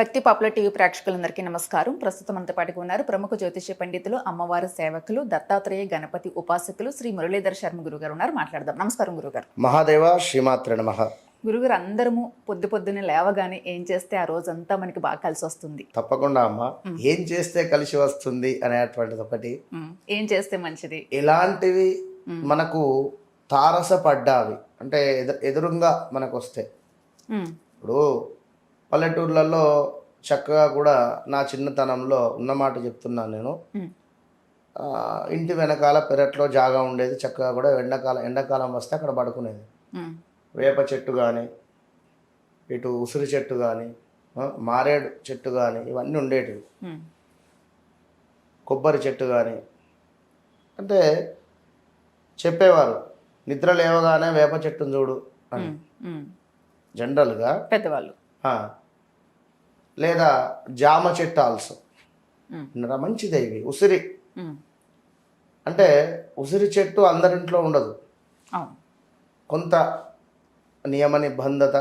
భక్తి popular TV ప్రేక్షకులందరికీ నమస్కారం. ప్రస్తుతం అంత పాటికి ఉన్నారు ప్రముఖ జ్యోతిష్య పండితులు అమ్మవారి సేవకులు దత్తాత్రేయ గణపతి ఉపాసకులు శ్రీ మురళీధర్ శర్మ గురుగారు ఉన్నారు. మాట్లాడదాం. నమస్కారం గురుగారు. మహాదేవ శ్రీమాత్ర నమ. గురుగారు అందరము పొద్దు పొద్దున్నే లేవగానే ఏం చేస్తే ఆ రోజంతా మనకి బాగా కలిసి వస్తుంది? తప్పకుండా అమ్మ. ఏం చేస్తే కలిసి వస్తుంది అనేటువంటిది ఒకటి. ఏం చేస్తే మంచిది? ఇలాంటివి మనకు తారసపడ్డావి. అంటే ఎదు ఎదురుగా మనకు వస్తాయి ఉమ్, ఇప్పుడు పల్లెటూర్లలో చక్కగా కూడా నా చిన్నతనంలో ఉన్నమాట చెప్తున్నాను నేను. ఇంటి వెనకాల పెరట్లో జాగా ఉండేది. చక్కగా కూడా ఎండాకాలం ఎండాకాలం వస్తే అక్కడ పడుకునేది. వేప చెట్టు కానీ ఇటు ఉసిరి చెట్టు కానీ మారేడు చెట్టు కానీ ఇవన్నీ ఉండేటివి. కొబ్బరి చెట్టు కానీ అంటే చెప్పేవారు నిద్ర లేవగానే వేప చెట్టును చూడు అని. జనరల్గా పెద్దవాళ్ళు. లేదా జామ చెట్టు ఆల్సో? మంచిదే ఇవి ఉసిరి. అంటే ఉసిరి చెట్టు అందరింట్లో ఉండదు. కొంత నియమ నిబంధత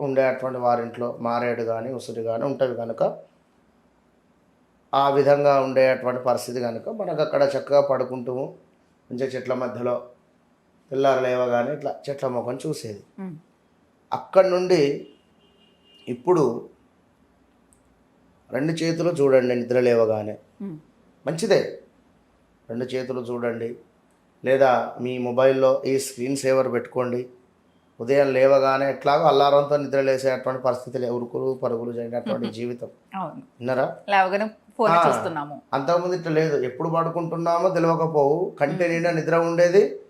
ఉండేటువంటి వారింట్లో మారేడు కానీ ఉసిరి కానీ ఉంటవి కనుక ఆ విధంగా ఉండేటువంటి పరిస్థితి కనుక మనకు అక్కడ చక్కగా పడుకుంటాము మంచిగా చెట్ల మధ్యలో పిల్లలు లేవగానే ఇట్లా చెట్ల ముఖం చూసేది. అక్కడి నుండి ఇప్పుడు రెండు చేతులు చూడండి నిద్ర లేవగానే. మంచిదే. రెండు చేతులు చూడండి. లేదా మీ మొబైల్లో ఈ స్క్రీన్ సేవర్ పెట్టుకోండి. ఉదయం లేవగానే ఎట్లాగో అల్లారంతో నిద్ర లేసేటువంటి పరిస్థితులు ఉరుకులు పరుగులు చేయనటువంటి జీవితం. విన్నారా? లేవగానే ఫోన్ ఆ. చూస్తున్నాము. అంతకుముందు ఇట్లా లేదు. ఎప్పుడు పడుకుంటున్నామో తెలియకపోవు కంటి నిండా నిద్ర ఉండేది.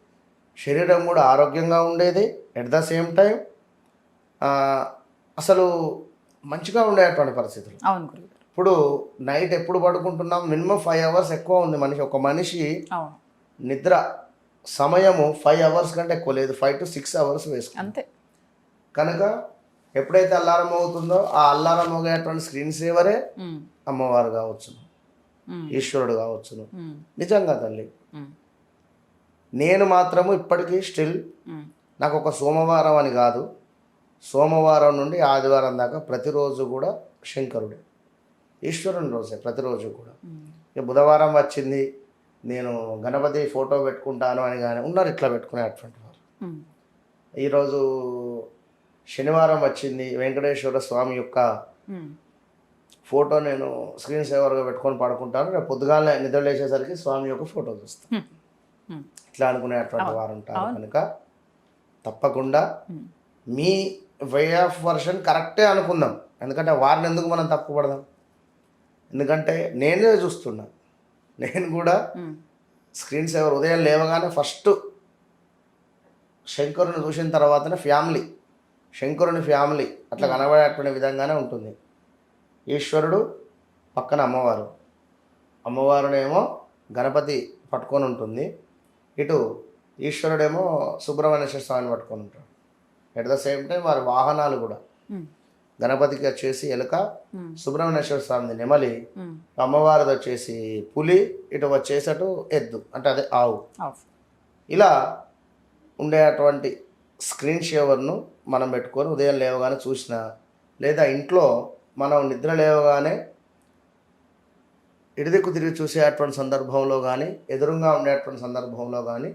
శరీరం కూడా ఆరోగ్యంగా ఉండేది. ఎట్ ద సేమ్ టైం అసలు మంచిగా ఉండేటువంటి పరిస్థితులు. అవును ఇప్పుడు నైట్ ఎప్పుడు పడుకుంటున్నాం? మినిమం ఫైవ్ అవర్స్ ఎక్కువ ఉంది మనిషి. ఒక మనిషి నిద్ర సమయము ఫైవ్ అవర్స్ కంటే ఎక్కువ లేదు. ఫైవ్ టు సిక్స్ అవర్స్ వేసుకుంటాం అంతే. కనుక ఎప్పుడైతే అల్లారం అవుతుందో ఆ అల్లారం మోగేటువంటి స్క్రీన్ సేవరే అమ్మవారు కావచ్చును ఈశ్వరుడు కావచ్చును. నిజంగా తల్లి. నేను మాత్రము ఇప్పటికీ స్టిల్ నాకు ఒక సోమవారం అని కాదు. సోమవారం నుండి ఆదివారం దాకా ప్రతిరోజు కూడా శంకరుడే. ఈశ్వరుని రోజే ప్రతిరోజు కూడా. ఇక బుధవారం వచ్చింది నేను గణపతి ఫోటో పెట్టుకుంటాను అని కానీ ఉన్నారు ఇట్లా పెట్టుకునేటువంటి వారు. ఉమ్, ఈరోజు శనివారం వచ్చింది వెంకటేశ్వర స్వామి యొక్క ఫోటో నేను స్క్రీన్ సేవర్గా పెట్టుకొని పడుకుంటాను. రేపు పొద్దుగాలనే నిద్ర లేచేసరికి స్వామి యొక్క ఫోటో చూస్తాను. ఇట్లా అనుకునేటువంటి వారు ఉంటారు. కనుక తప్పకుండా మీ వే ఆఫ్ వర్షన్ కరెక్టే అనుకుందాం. ఎందుకంటే వారిని ఎందుకు మనం తప్పు పడదాం? ఎందుకంటే నేనే చూస్తున్నా. నేను కూడా స్క్రీన్ సేవర్ ఉదయం లేవగానే ఫస్ట్ శంకరుని చూసిన తర్వాతనే ఫ్యామిలీ శంకరుని ఫ్యామిలీ అట్లా కనబడేటువంటి విధంగానే ఉంటుంది. ఈశ్వరుడు పక్కన అమ్మవారు. అమ్మవారునేమో గణపతి పట్టుకొని ఉంటుంది. ఇటు ఈశ్వరుడేమో సుబ్రహ్మణ్యేశ్వర స్వామిని పట్టుకొని ఉంటాడు. ఎట్ ద సేమ్ టైం వారి వాహనాలు కూడా. ఉమ్, గణపతికి వచ్చేసి ఎలుక ఉమ్, సుబ్రహ్మణ్యేశ్వర స్వామిది నెమలి ఉమ్, అమ్మవారిది వచ్చేసి పులి ఇటు వచ్చేసి అటు ఎద్దు అంటే అదే ఆవు. ఇలా ఉండేటువంటి స్క్రీన్ షేవర్ను మనం పెట్టుకొని ఉదయం లేవగానే చూసిన లేదా ఇంట్లో మనం నిద్ర లేవగానే ఇడిదిక్కు తిరిగి చూసేటువంటి సందర్భంలో కానీ ఎదురుగా ఉండేటువంటి సందర్భంలో కానీ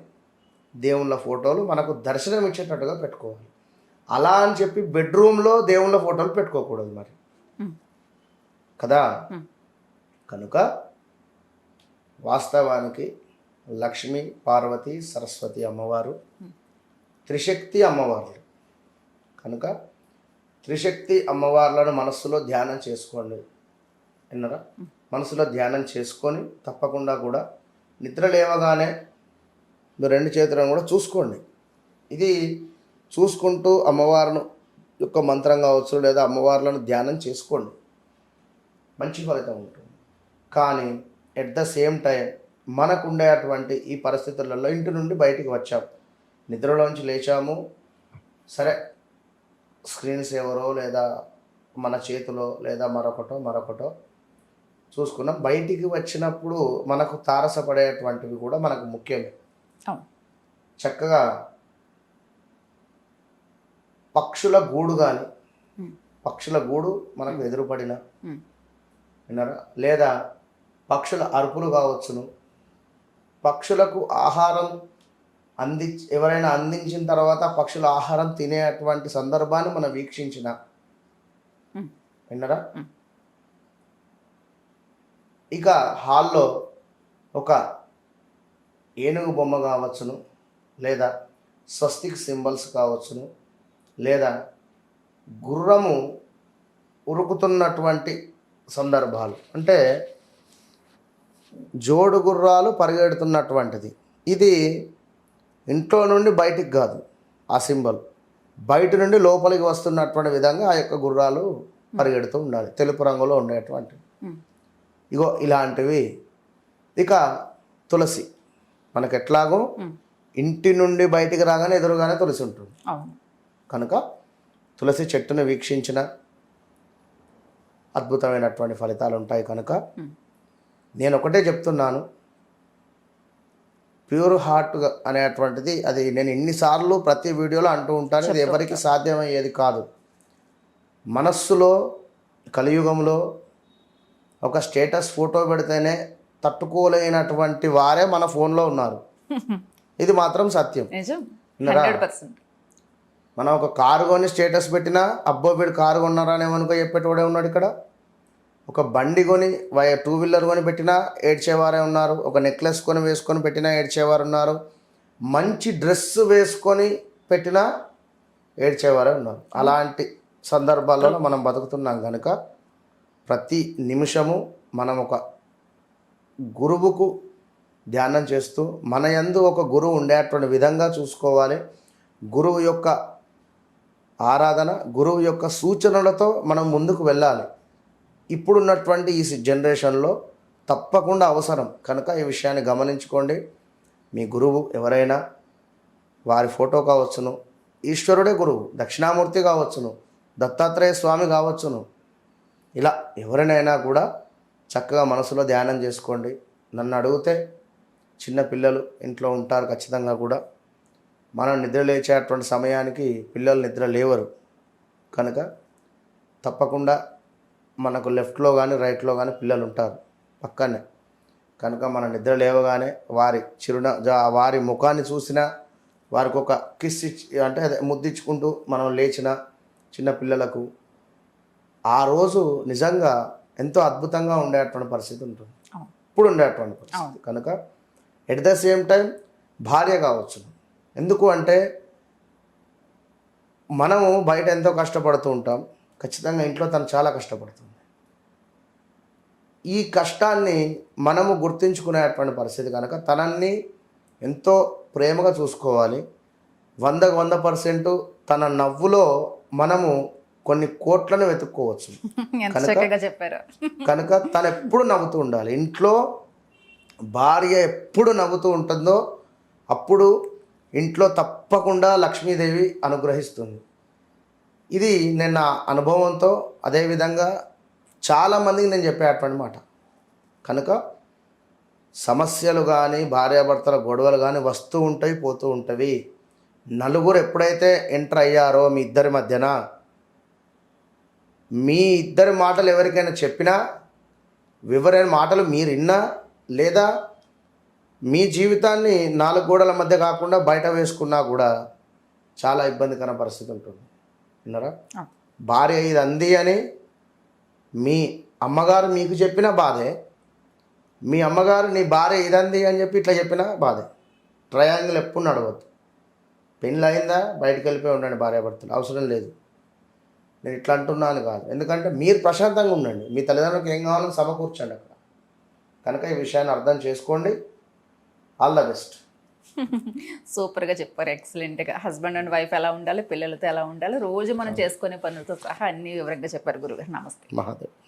దేవుళ్ళ ఫోటోలు మనకు దర్శనం ఇచ్చేటట్టుగా పెట్టుకోవాలి. అలా అని చెప్పి బెడ్రూమ్లో దేవుళ్ళ ఫోటోలు పెట్టుకోకూడదు మరి. కదా? కనుక వాస్తవానికి లక్ష్మి పార్వతి సరస్వతి అమ్మవారు త్రిశక్తి అమ్మవార్లు. కనుక త్రిశక్తి అమ్మవార్లను మనస్సులో ధ్యానం చేసుకోండి. విన్నారా? మనసులో ధ్యానం చేసుకొని తప్పకుండా కూడా నిద్ర లేవగానే మీరు రెండు చేతులను కూడా చూసుకోండి. ఇది చూసుకుంటూ అమ్మవారిని యొక్క మంత్రం కావచ్చు లేదా అమ్మవార్లను ధ్యానం చేసుకోండి. మంచి ఫలితం ఉంటుంది. కానీ ఎట్ ద సేమ్ టైం మనకు ఉండేటువంటి ఈ పరిస్థితులలో ఇంటి నుండి బయటికి వచ్చాం. నిద్రలోంచి లేచాము. సరే స్క్రీన్ సేవరో లేదా మన చేతిలో లేదా మరొకటో మరొకటో చూసుకున్నాం. బయటికి వచ్చినప్పుడు మనకు తారసపడేటువంటివి కూడా మనకు ముఖ్యమే. చక్కగా పక్షుల గూడు కానీ పక్షుల గూడు మనకు ఎదురుపడిన. విన్నారా? లేదా పక్షుల అరుపులు కావచ్చును. పక్షులకు ఆహారం అంది ఎవరైనా అందించిన తర్వాత పక్షుల ఆహారం తినేటువంటి సందర్భాన్ని మనం వీక్షించిన. విన్నారా. ఇక హాల్లో ఒక ఏనుగు బొమ్మ కావచ్చును లేదా స్వస్తిక్ సింబల్స్ కావచ్చును. లేదా గుర్రము ఉరుకుతున్నటువంటి సందర్భాలు. అంటే జోడు గుర్రాలు పరిగెడుతున్నటువంటిది. ఇది ఇంట్లో నుండి బయటికి కాదు ఆ సింబల్. బయట నుండి లోపలికి వస్తున్నటువంటి విధంగా ఆ యొక్క గుర్రాలు పరిగెడుతూ ఉండాలి. తెలుపు రంగులో ఉండేటువంటి. ఉమ్. ఇగో ఇలాంటివి. ఇక తులసి. మనకు ఎట్లాగో ఉమ్. ఇంటి నుండి బయటికి రాగానే ఎదురుగానే తులసి ఉంటుంది. కనుక తులసి చెట్టును వీక్షించిన అద్భుతమైనటువంటి ఫలితాలు ఉంటాయి కనుక ఉమ్. నేను ఒకటే చెప్తున్నాను. ప్యూర్ హార్ట్ అనేటువంటిది అది నేను ఎన్నిసార్లు ప్రతి వీడియోలో అంటూ ఉంటాను ఇది ఎవరికి సాధ్యమయ్యేది కాదు. మనస్సులో కలియుగంలో ఒక స్టేటస్ ఫోటో పెడితేనే తట్టుకోలేనటువంటి వారే మన ఫోన్లో ఉన్నారు. ఇది మాత్రం సత్యం నిజం విన్నారా? హండ్రెడ్ పర్సెంట్ మనం ఒక కారు కొని స్టేటస్ పెట్టినా అబ్బో వీడు కారు కొన్నారా అని ఏమనుకో చెప్పేటోడే ఉన్నాడు ఇక్కడ? ఒక బండి కొని వై- టూ వీలర్ కొని పెట్టినా ఏడ్చేవారే ఉన్నారు. ఒక నెక్లెస్ కొని వేసుకొని పెట్టినా ఏడ్చేవారు ఉన్నారు. మంచి డ్రెస్ వేసుకొని పెట్టినా ఏడ్చేవారే ఉన్నారు. అలాంటి సందర్భాలలో మనం బతుకుతున్నాం కనుక ప్రతి నిమిషము మనం ఒక గురువుకు ధ్యానం చేస్తూ మన యందు ఒక గురువు ఉండేటువంటి విధంగా చూసుకోవాలి. గురువు యొక్క ఆరాధన గురువు యొక్క సూచనలతో మనం ముందుకు వెళ్ళాలి. ఇప్పుడున్నటువంటి ఈ జనరేషన్లో తప్పకుండా అవసరం. కనుక ఈ విషయాన్ని గమనించుకోండి. మీ గురువు ఎవరైనా వారి ఫోటో కావచ్చును ఈశ్వరుడే గురువు దక్షిణామూర్తి కావచ్చును దత్తాత్రేయ స్వామి కావచ్చును ఇలా ఎవరినైనా కూడా చక్కగా మనసులో ధ్యానం చేసుకోండి. నన్ను అడిగితే చిన్న పిల్లలు ఇంట్లో ఉంటారు ఖచ్చితంగా కూడా. మనం నిద్ర లేచేటువంటి సమయానికి పిల్లలు నిద్ర లేవరు. కనుక తప్పకుండా మనకు లెఫ్ట్లో కానీ రైట్లో కానీ పిల్లలు ఉంటారు పక్కనే. కనుక మన నిద్ర లేవగానే వారి చిరున జా- వారి ముఖాన్ని చూసినా వారికి ఒక కిస్ ఇచ్చి అంటే అదే ముద్దిచ్చుకుంటూ మనం లేచిన చిన్న పిల్లలకు ఆ రోజు నిజంగా ఎంతో అద్భుతంగా ఉండేటువంటి పరిస్థితి ఉంటుంది. ఇప్పుడు ఉండేటువంటి పరిస్థితి. కనుక ఎట్ ద సేమ్ టైం భార్య కావచ్చు. ఎందుకు అంటే మనము బయట ఎంతో కష్టపడుతూ ఉంటాం. ఖచ్చితంగా ఇంట్లో తను చాలా కష్టపడుతుంది. ఈ కష్టాన్ని మనము గుర్తించుకునేటువంటి పరిస్థితి కనుక తనని ఎంతో ప్రేమగా చూసుకోవాలి. వందకు వంద పర్సెంట్ తన నవ్వులో మనము కొన్ని కోట్లను వెతుక్కోవచ్చు. కనుక- చెప్పారు. కనుక తను ఎప్పుడు నవ్వుతూ ఉండాలి. ఇంట్లో భార్య ఎప్పుడు నవ్వుతూ ఉంటుందో అప్పుడు ఇంట్లో తప్పకుండా లక్ష్మీదేవి అనుగ్రహిస్తుంది. ఇది నేను నా అనుభవంతో అదేవిధంగా చాలామందికి నేను చెప్పేటువంటి మాట. కనుక సమస్యలు కానీ భార్యాభర్తల గొడవలు కానీ వస్తూ ఉంటాయి పోతూ ఉంటవి నలుగురు ఎప్పుడైతే ఎంటర్ అయ్యారో మీ ఇద్దరి మధ్యన మీ ఇద్దరి మాటలు ఎవరికైనా చెప్పినా వివరైన మాటలు మీరు విన్నా లేదా మీ జీవితాన్ని నాలుగు గోడల మధ్య కాకుండా బయట వేసుకున్నా కూడా చాలా ఇబ్బందికర పరిస్థితి ఉంటుంది. విన్నారా. భార్య ఇది అంది అని మీ అమ్మగారు మీకు చెప్పిన బాధే. మీ అమ్మగారు నీ భార్య ఇదంది అని చెప్పి ఇట్లా చెప్పినా బాధే. ట్రయాంగిల్ ఎప్పుడు నడవద్దు. పెళ్ళి అయిందా? బయటికి వెళ్ళిపోయి ఉండండి భార్యాభర్తలు అవసరం లేదు. నేను ఇట్లా అంటున్నాను కాదు. ఎందుకంటే మీరు ప్రశాంతంగా ఉండండి. మీ తల్లిదండ్రులకు ఏం కావాలో సమకూర్చండి అక్కడ. కనుక ఈ విషయాన్ని అర్థం చేసుకోండి. ఆల్ ద బెస్ట్ సూపర్గా చెప్పారు ఎక్సలెంట్గా. హస్బెండ్ అండ్ వైఫ్ ఎలా ఉండాలి పిల్లలతో ఎలా ఉండాలి రోజు మనం చేసుకునే పనులతో సహా అన్ని వివరంగా చెప్పారు గురుగారు. నమస్తే. మహాదేవ్.